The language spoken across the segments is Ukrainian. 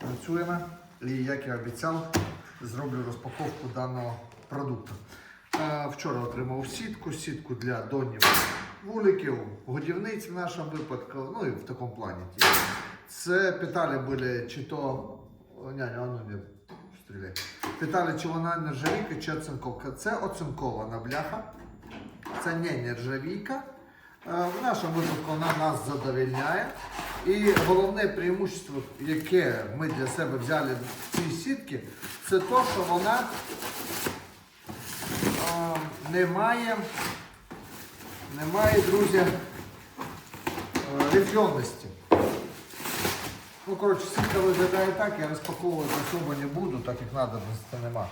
працюємо. І як я обіцяв, зроблю розпаковку даного продукту. Е, Вчора отримав сітку, сітку для донів вуликів, годівниць в нашому випадку, ну і в такому плані. Це питали були, чи то. Няня, а ну не стріляй. Питали, чи вона нержавійка, чи оцинковка. Це оцинкована бляха. Це не нержавійка. Е, В нашому випадку вона нас задовільняє. І головне преимущество, яке ми для себе взяли в цій сітці, це те, що вона е, не має, не має, друзі, е, рифльонності. Ну, коротше, сітка виглядає так, я розпаковувати особо не буду, так як надобності нема.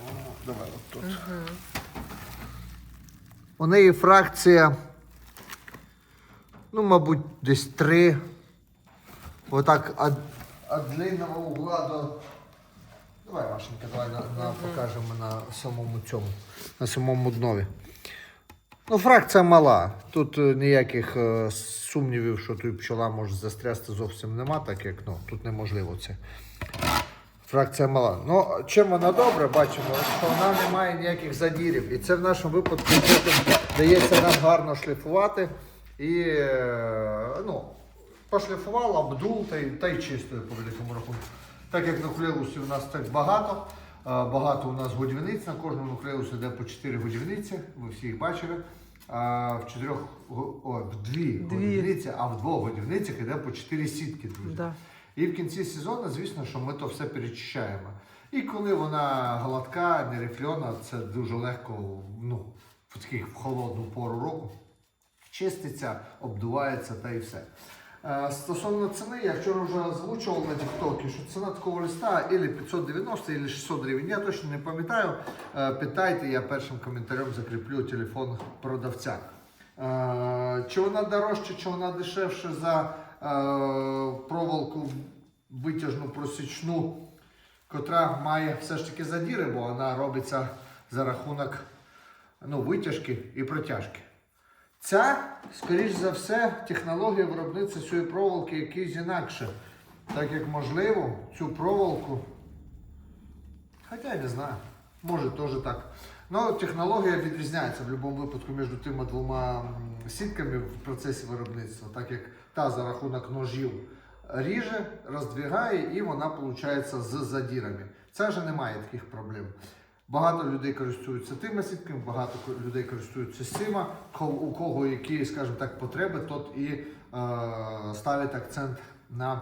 О, Давай от тут. У неї фракція, ну, мабуть, десь три. Отак від, від длинного угла до. Давай, Машенька, давай на, на, покажемо на самому цьому, на самому днові. Ну, фракція мала. Тут е, ніяких е, сумнівів, що тут пчола може застрясти зовсім нема, так як ну, тут неможливо це. Фракція мала. Ну, чим вона добра, бачимо, що вона не має ніяких задірів. І це в нашому випадку потім дається нам гарно шліфувати. І е, ну, пошліфував, обдул та й, та й чистою по великому рахунку. Так як нуклеусів у нас так багато, е, багато у нас годівниць, на кожному нуклеусі йде по 4 годівниці, ви всі їх бачили. А в чотирьох о, в дві, Дві. годівниці, а в двох годівницях йде по 4 сітки, друзі. Да. І в кінці сезону, звісно, що ми то все перечищаємо. І коли вона гладка, нерифльона, це дуже легко ну, в таких в холодну пору року. Чиститься, обдувається та і все. Е, Стосовно ціни, я вчора вже озвучував на TikTok, що ціна такого листа або 590, або 600 гривень. Я точно не пам'ятаю. Е, Питайте, я першим коментарем закріплю телефон продавця. Е, Чи вона дорожча, чи вона дешевше за проволоку витяжну просічну, котра має все ж таки задіри, бо вона робиться за рахунок ну, витяжки і протяжки. Ця, скоріш за все, технологія виробництва цієї проволоки якась інакше. Так як можливо, цю проволоку. Хоча я не знаю. Може теж так. Ну, технологія відрізняється в будь-якому випадку між тими двома сітками в процесі виробництва, так як та за рахунок ножів ріже, роздвигає і вона виходить з задірами. Ця же немає таких проблем. Багато людей користуються тими сітками, багато людей користуються цими. У кого які, скажімо так, потреби, тот і е, ставить акцент на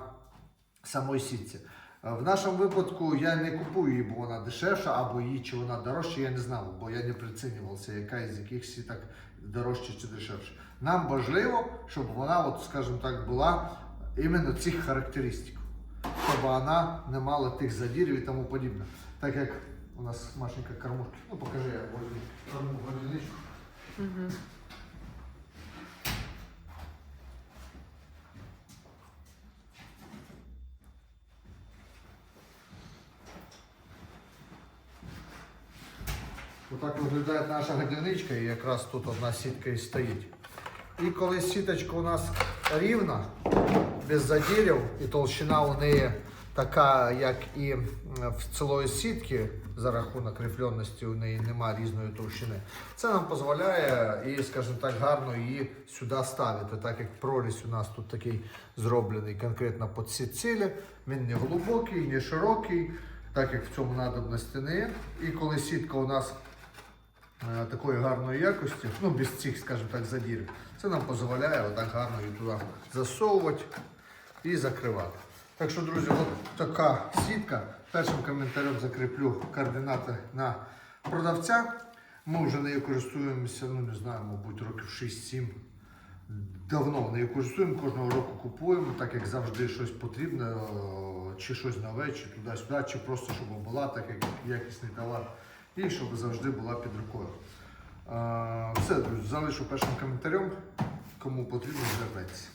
самої сітці. Е, В нашому випадку я не купую її, бо вона дешевша, або її чи вона дорожча, я не знав, бо я не прицінювався, яка із яких сіток дорожча чи дешевша. Нам важливо, щоб вона, от, скажімо так, була іменно цих характеристик, щоб вона не мала тих задірів і тому подібне. Так як у нас Машенька кормушки. Ну покажи, я корму годиничку. Отак виглядає наша годівничка і якраз тут одна сітка і стоїть. І коли сіточка у нас рівна, без заділів, і толщина у неї така, як і в цілої сітки, за рахунок рифльонності у неї немає різної товщини. Це нам дозволяє і, скажімо так, гарно її сюди ставити, так як прорізь у нас тут такий зроблений конкретно під ці цілі. Він не глибокий, не широкий, так як в цьому надобності не є. І коли сітка у нас такої гарної якості, ну без цих, скажімо так, задірів, це нам дозволяє отак гарно її туди засовувати і закривати. Так що, друзі, от така сітка. Першим коментарем закріплю координати на продавця. Ми вже нею користуємося, ну не знаю, мабуть, років 6-7. Давно нею користуємо, кожного року купуємо, так як завжди щось потрібне, е, чи щось нове, чи туди-сюди, чи просто щоб була, так як якісний товар, і щоб завжди була під рукою. Все, друзі, залишу першим коментарем. Кому потрібно, звертайтеся.